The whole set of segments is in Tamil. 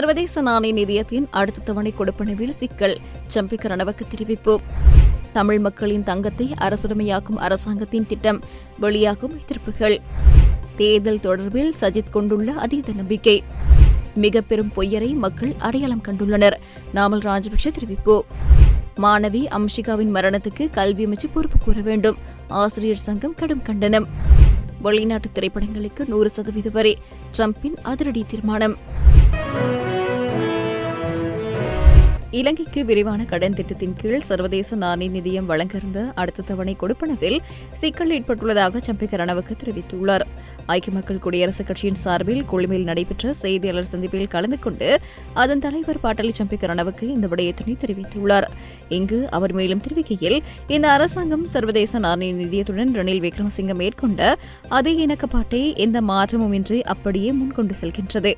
சர்வதேச நாணய நிதியத்தின் அடுத்த தவணை கொடுப்பனவில் சிக்கல். சம்பிக்க ரணவக்கு தெரிவிப்பு. தமிழ் மக்களின் தங்கத்தை அரசுடைமையாக்கும் அரசாங்கத்தின் திட்டம். வெளியாகும் எதிர்ப்புகள். தேர்தல் தொடர்பில் சஜித் கொண்டுள்ள அதீத நம்பிக்கை. மிக பெரும் பொய்யரை மக்கள் அடையாளம் கண்டுள்ளனர். நாமல் ராஜபக்ஷ தெரிவிப்பு. மாணவி அம்ஷிகாவின் மரணத்துக்கு கல்வி அமைச்சு பொறுப்பு கூற வேண்டும். ஆசிரியர் சங்கம் கடும் கண்டனம். வெளிநாட்டு திரைப்படங்களுக்கு நூறு சதவீதம் வரை ட்ரம்பின் அதிரடி தீர்மானம். இலங்கைக்கு விரிவான கடன் திட்டத்தின் கீழ் சர்வதேச நாணய நிதியம் வழங்கியிருந்த அடுத்த தவணை கொடுப்பனவில் சிக்கல் ஏற்பட்டுள்ளதாக சம்பிக்க ரணவுக்கு தெரிவித்துள்ளார். ஐக்கிய மக்கள் குடியரசுக் கட்சியின் சார்பில் கொழும்பில் நடைபெற்ற செய்தியாளர் சந்திப்பில் கலந்து கொண்டு அதன் தலைவர் பாட்டாளி சம்பிக்க ரணவுக்கு இந்த விடயத்தினை தெரிவித்துள்ளார். இங்கு அவர் மேலும் தெரிவிக்கையில் இந்த அரசாங்கம் சர்வதேச நாணய நிதியத்துடன் ரணில் விக்ரமசிங்க மேற்கொண்ட அதே இணக்கப்பாட்டை எந்த மாற்றமும் இன்றி அப்படியே முன்கொண்டு செல்கின்றது.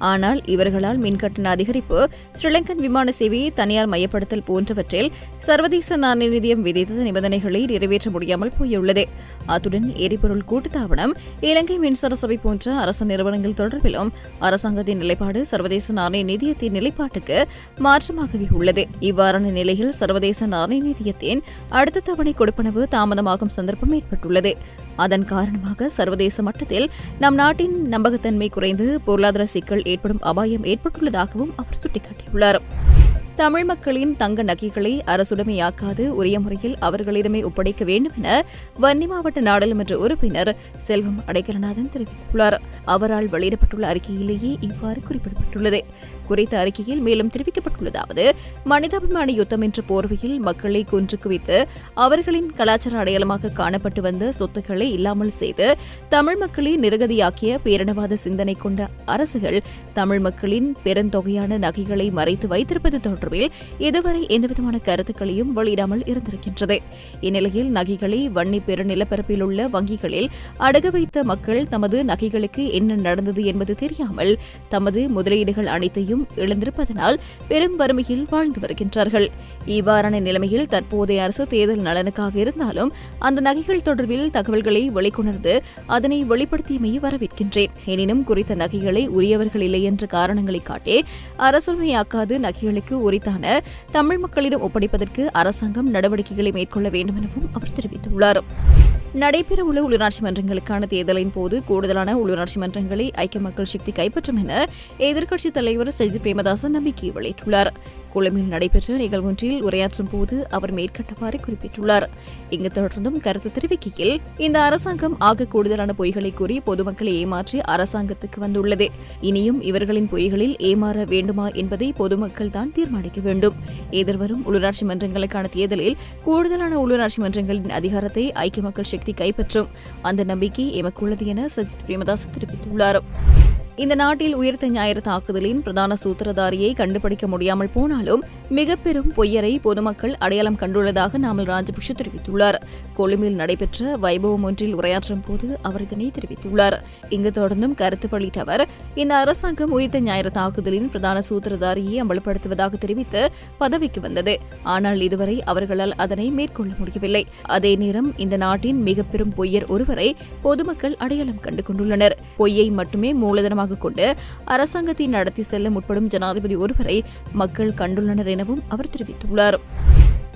ஆனால் இவர்களால் மின்கட்டண அதிகரிப்பு ஸ்ரீலங்கன் விமான சேவையை தனியார் மயப்படுத்தல் போன்றவற்றில் சர்வதேச நாணய நிதியம் விதித்த நிபந்தனைகளை நிறைவேற்ற முடியாமல் போயுள்ளது. அத்துடன் எரிபொருள் கூட்டுத்தாபனம் இலங்கை மின்சார சபை போன்ற அரசு நிறுவனங்கள் தொடர்பிலும் அரசாங்கத்தின் நிலைப்பாடு சர்வதேச நாணய நிதியத்தின் நிலைப்பாட்டுக்கு மாற்றமாகவே உள்ளது. இவ்வாறான நிலையில் சர்வதேச நாணய நிதியத்தின் அடுத்த தவணை கொடுப்பனவு தாமதமாகும் சந்தர்ப்பம் ஏற்பட்டுள்ளது. அதன் காரணமாக சர்வதேச மட்டத்தில் நம் நாட்டின் நம்பகத்தன்மை குறைந்து பொருளாதார சிக்கல் ஏற்படும் அபாயம் ஏற்பட்டுள்ளதாகவும் அவர் சுட்டிக்காட்டியுள்ளார். தமிழ் மக்களின் தங்க நகைகளை அரசுடைமையாக்காது உரிய முறையில் அவர்களிடமே ஒப்படைக்க வேண்டும் என வன்னி மாவட்ட நாடாளுமன்ற உறுப்பினர் செல்வம் அடைக்கலநாதன் தெரிவித்துள்ளார். அவரால் வெளியிடப்பட்டுள்ள அறிக்கையிலேயே இவ்வாறு குறிப்பிடப்பட்டுள்ளது. குறித்த அறிக்கையில் மேலும் தெரிவிக்கப்பட்டுள்ளதாவது மனிதாபிமான யுத்தம் என்ற போர்வையில் மக்களை கொன்று குவித்து அவர்களின் கலாச்சார அடையாளமாக காணப்பட்டு வந்த சொத்துக்களை இல்லாமல் செய்து தமிழ் மக்களை நிரகதியாக்கிய பேரினவாத சிந்தனை கொண்ட அரசுகள் தமிழ் மக்களின் பெருந்தொகையான நகைகளை மறைத்து வைத்திருப்பது தொடர்பில் இதுவரை எந்தவிதமான கருத்துக்களையும் வெளியிடாமல் இருந்திருக்கின்றது. இந்நிலையில் நகைகளை வன்னி பெருநிலப்பரப்பில் உள்ள வங்கிகளில் அடகு வைத்த மக்கள் தமது நகைகளுக்கு என்ன நடந்தது என்பது தெரியாமல் தமது முதலீடுகள் அனைத்தையும் இழந்திருப்பதனால் பெரும் வறுமையில் வாழ்ந்து வருகின்றார்கள். இவ்வாறான நிலைமையில் தற்போதைய அரசு தேர்தல் நலனுக்காக இருந்தாலும் அந்த நகைகள் தொடர்பில் தகவல்களை வெளிக்கொணர்ந்து அதனை வெளிப்படுத்தியமை வரவேற்கின்றேன். எனினும் குறித்த நகைகளை உரியவர்கள் இல்லை என்ற காரணங்களை காட்டி அரசுமையாக்காது நகைகளுக்கு உரித்தான தமிழ் மக்களிடம் ஒப்படைப்பதற்கு அரசாங்கம் நடவடிக்கைகளை மேற்கொள்ள வேண்டும் எனவும் அவர் தெரிவித்துள்ளார். நடைபெறவுள்ள உள்ளூராட்சி மன்றங்களுக்கான தேர்தலின் போது கூடுதலான உள்ளூராட்சி மன்றங்களை ஐக்கிய மக்கள் சக்தி கைப்பற்றும் என எதிர்க்கட்சித் தலைவர் சஜித் பிரேமதாசன் நம்பிக்கை வெளியிட்டுள்ளார். கொழும்பில் நடைபெற்ற நிகழ்வொன்றில் உரையாற்றும் போது அவர் மேற்கண்டவாறு குறிப்பிட்டுள்ளார். இங்கு தொடர்ந்தும் கருத்து தெரிவிக்கையில் இந்த அரசாங்கம் ஆக கூடுதலான பொய்களை கூறி பொதுமக்களை ஏமாற்றி அரசாங்கத்துக்கு வந்துள்ளது. இனியும் இவர்களின் பொய்களில் ஏமாற வேண்டுமா என்பதை பொதுமக்கள் தான் தீர்மானிக்க வேண்டும். எதிர்வரும் உள்ளூராட்சி மன்றங்களுக்கான தேர்தலில் கூடுதலான உள்ளூராட்சி மன்றங்களின் அதிகாரத்தை ஐக்கிய மக்கள் சக்தி கைப்பற்றும். அந்த நம்பிக்கை எமக்குள்ளது என சஜித் பிரேமதாஸ் தெரிவித்துள்ளார். இந்த நாட்டில் உயிர்த்த ஞாயிறு தாக்குதலின் பிரதான சூத்திரதாரியை கண்டுபிடிக்க முடியாமல் போனாலும் மிக பெரும் பொய்யரை பொதுமக்கள் அடையாளம் கண்டுள்ளதாக நாமல் ராஜபக்ஷ தெரிவித்துள்ளார். கொழும்பில் நடைபெற்ற வைபவம் ஒன்றில் உரையாற்றும் போது அவர் இதனை தெரிவித்துள்ளார். இங்கு தொடர்ந்தும் கருத்து அளித்த அவர் இந்த அரசாங்கம் உயிர்த்த ஞாயிறு தாக்குதலின் பிரதான சூத்திரதாரியை அமல்படுத்துவதாக தெரிவித்து பதவிக்கு வந்தது. ஆனால் இதுவரை அவர்களால் அதனை மேற்கொள்ள முடியவில்லை. அதே நேரம் இந்த நாட்டின் மிக பெரும் பொய்யர் ஒருவரை பொதுமக்கள் அடையாளம் கண்டு கொண்டுள்ளனர் பொய்யை மட்டுமே மூலதனமாக கொண்டு அரசாங்கத்தை நடத்தி செல்ல முற்படும் ஜனாதிபதி ஒருவரை மக்கள் கண்டுள்ளனர் எனவும் அவர் தெரிவித்துள்ளார்.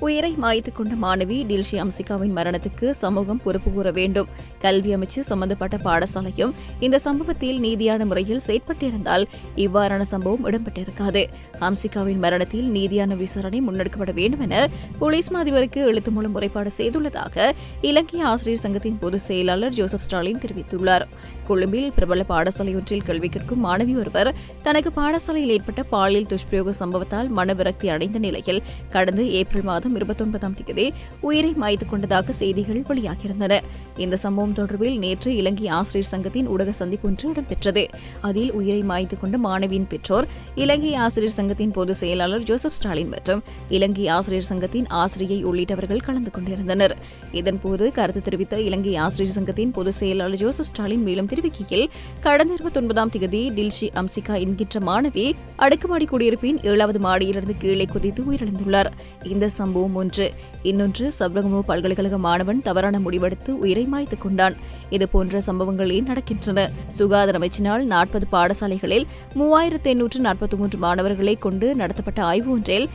உயிரை மாய்த்துக் கொண்ட மாணவி டில்ஷி அம்சிகாவின் மரணத்துக்கு சமூகம் பொறுப்பு கூற வேண்டும். கல்வி அமைச்சு சம்பந்தப்பட்ட பாடசாலையும் இந்த சம்பவத்தில் நீதியான முறையில் செயற்பட்டிருந்தால் இவ்வாறான சம்பவம் இடம்பெற்றிருக்காது. அம்சிகாவின் மரணத்தில் நீதியான விசாரணை முன்னெடுக்கப்பட வேண்டும் என போலீஸ் மாதிபருக்கு எழுத்து மூலம் முறைப்பாடு செய்துள்ளதாக இலங்கை ஆசிரியர் சங்கத்தின் பொதுச் செயலாளர் ஜோசப் ஸ்டாலின் தெரிவித்துள்ளார். கொழும்பில் பிரபல பாடசாலை ஒன்றில் கல்வி கற்கும் மாணவி ஒருவர் தனக்கு பாடசாலையில் ஏற்பட்ட பாலியல் துஷ்பிரயோக சம்பவத்தால் மனவிரக்தி அடைந்த நிலையில் கடந்த ஏப்ரல் மாதம் மாதம் இருபத்தொன்பதாம் தேதி உயிரை மாய்த்துக் கொண்டதாக செய்திகள் வெளியாகியிருந்தன. இந்த சம்பவம் தொடர்பில் நேற்று இலங்கை ஆசிரியர் சங்கத்தின் ஊடக சந்திப்பு ஒன்று இடம்பெற்றது. அதில் உயிரை மாய்த்துக் கொண்ட மாணவியின் பெற்றோர் இலங்கை ஆசிரியர் சங்கத்தின் பொதுச் செயலாளர் ஜோசப் ஸ்டாலின் மற்றும் இலங்கை ஆசிரியர் சங்கத்தின் ஆசிரியை உள்ளிட்டவர்கள் கலந்து கொண்டிருந்தனர். இதன்போது கருத்து தெரிவித்த இலங்கை ஆசிரியர் சங்கத்தின் பொதுச் செயலாளர் ஜோசப் ஸ்டாலின் மேலும் தெரிவிக்கையில் கடந்த இருபத்தொன்பதாம் தேதி டில்ஷி அம்சிகா என்கின்ற மாணவி அடுக்குமாடி குடியிருப்பின் ஏழாவது மாடியிலிருந்து கீழே குதித்து உயிரிழந்துள்ளார். இந்த சம்பவம் ஒன்று. இன்னொன்று சப்ரகமோ பல்கலைக்கழக மாணவன் தவறான முடிவெடுத்து உயிரை மாய்த்துக் கொண்டான். இதுபோன்ற சம்பவங்களே நடக்கின்றன. சுகாதார அமைச்சினால் நாற்பது பாடசாலைகளில் மூவாயிரத்து எண்ணூற்று நாற்பத்தி மூன்று மாணவர்களை கொண்டு நடத்தப்பட்ட ஆய்வு ஒன்றில்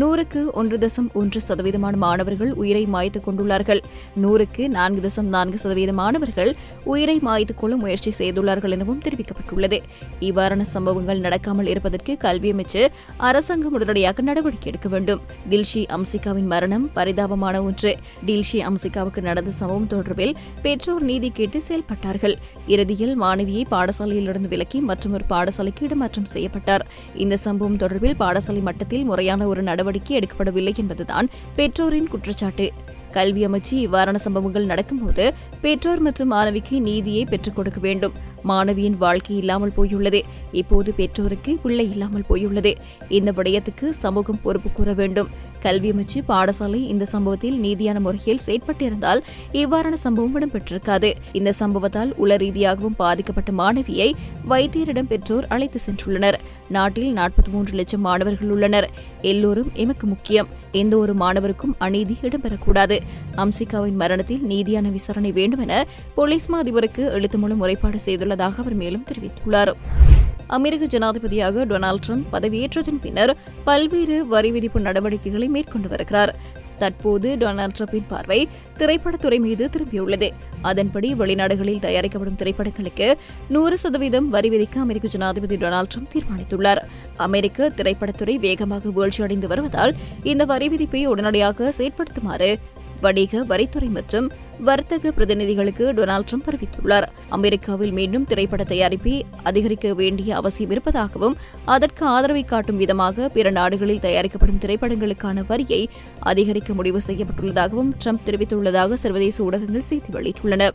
நூறுக்கு ஒன்று தசம் ஒன்று சதவீதமான மாணவர்கள் உயிரை மாய்த்துக் கொண்டுள்ளார்கள். நூறுக்கு நான்கு தசம் நான்கு சதவீத மாணவர்கள் உயிரை மாய்த்துக் கொள்ள முயற்சி செய்துள்ளார்கள் எனவும் தெரிவிக்கப்பட்டுள்ளது. இவ்வாறான சம்பவங்கள் நடக்காமல் இருப்பதற்கு கல்வி அமைச்சு அரசாங்கம் உடனடியாக நடவடிக்கை எடுக்க வேண்டும். டில்ஷி அம்சிகாவின் மரணம் பரிதாபமான ஒன்று. டில்ஷி அம்சிகாவுக்கு நடந்த சம்பவம் தொடர்பில் பெற்றோர் நீதி கேட்டு செயல்பட்டார்கள். இறுதியில் மாணவியை பாடசாலையிலிருந்து விலக்கி மற்றொரு பாடசாலைக்கு இடமாற்றம் செய்யப்பட்டார். இந்த சம்பவம் தொடர்பில் பாடசாலை மட்டத்தில் முறையான ஒரு நடவடிக்கை எடுக்கப்படவில்லை என்பதுதான் பெற்றோரின் குற்றச்சாட்டு. கல்வி அமைச்சு இவ்வாறான சம்பவங்கள் நடக்கும்போது பெற்றோர் மற்றும் மாணவிக்கு நீதியை பெற்றுக் கொடுக்க வேண்டும். மாணவியின் வாழ்க்கை இல்லாமல் போயுள்ளது. இப்போது பெற்றோருக்கு பிள்ளை இல்லாமல் போயுள்ளது. இந்த விடயத்துக்கு சமூகம் பொறுப்பு கூற வேண்டும். கல்வி அமைச்சு பாடசாலை இந்த சம்பவத்தில் நீதியான முறையில் செயற்பட்டிருந்தால் இவ்வாறான சம்பவம் இடம்பெற்றிருக்காது. இந்த சம்பவத்தால் உள ரீதியாகவும் பாதிக்கப்பட்ட மாணவியை வைத்தியரிடம் பெற்றோர் அழைத்து சென்றுள்ளனர். நாட்டில் நாற்பத்தி மூன்று லட்சம் மாணவர்கள் உள்ளனர். எல்லோரும் எமக்கு முக்கியம். எந்த ஒரு மாணவருக்கும் அநீதி இடம்பெறக்கூடாது. அம்சிகாவின் மரணத்தில் நீதியான விசாரணை வேண்டும் என போலீஸ் மா அதிபருக்கு எழுத்து மூலம் முறைப்பாடு செய்துள்ளதாக அவர் மேலும் தெரிவித்துள்ளார். அமெரிக்க ஜனாதிபதியாக டொனால்ட் ட்ரம்ப் பதவியேற்றதன் பின்னர் பல்வேறு வரி விதிப்பு நடவடிக்கைகளை மேற்கொண்டு வருகிறார். தற்போது டொனால்ட் ட்ரம்பின் பார்வை திரைப்படத்துறை மீது திரும்பியுள்ளது. அதன்படி வெளிநாடுகளில் தயாரிக்கப்படும் திரைப்படங்களுக்கு நூறு சதவீதம் வரி விதிக்க அமெரிக்க ஜனாதிபதி டொனால்ட் ட்ரம்ப் தீர்மானித்துள்ளார். அமெரிக்க திரைப்படத்துறை வேகமாக வீழ்ச்சியடைந்து வருவதால் இந்த வரி விதிப்பை உடனடியாக செயற்படுத்துமாறு வணிக வரித்துறை மற்றும் வர்த்தக பிரதிநிதிகளுக்கு டொனால்ட் ட்ரம்ப் அறிவித்துள்ளார். அமெரிக்காவில் மீண்டும் திரைப்பட தயாரிப்பை அதிகரிக்க வேண்டிய அவசியம் இருப்பதாகவும் அதற்கு ஆதரவை காட்டும் விதமாக பிற நாடுகளில் தயாரிக்கப்படும் திரைப்படங்களுக்கான வரியை அதிகரிக்க முடிவு செய்யப்பட்டுள்ளதாகவும் ட்ரம்ப் தெரிவித்துள்ளதாக சர்வதேச ஊடகங்கள் செய்தி வெளியிட்டுள்ளன.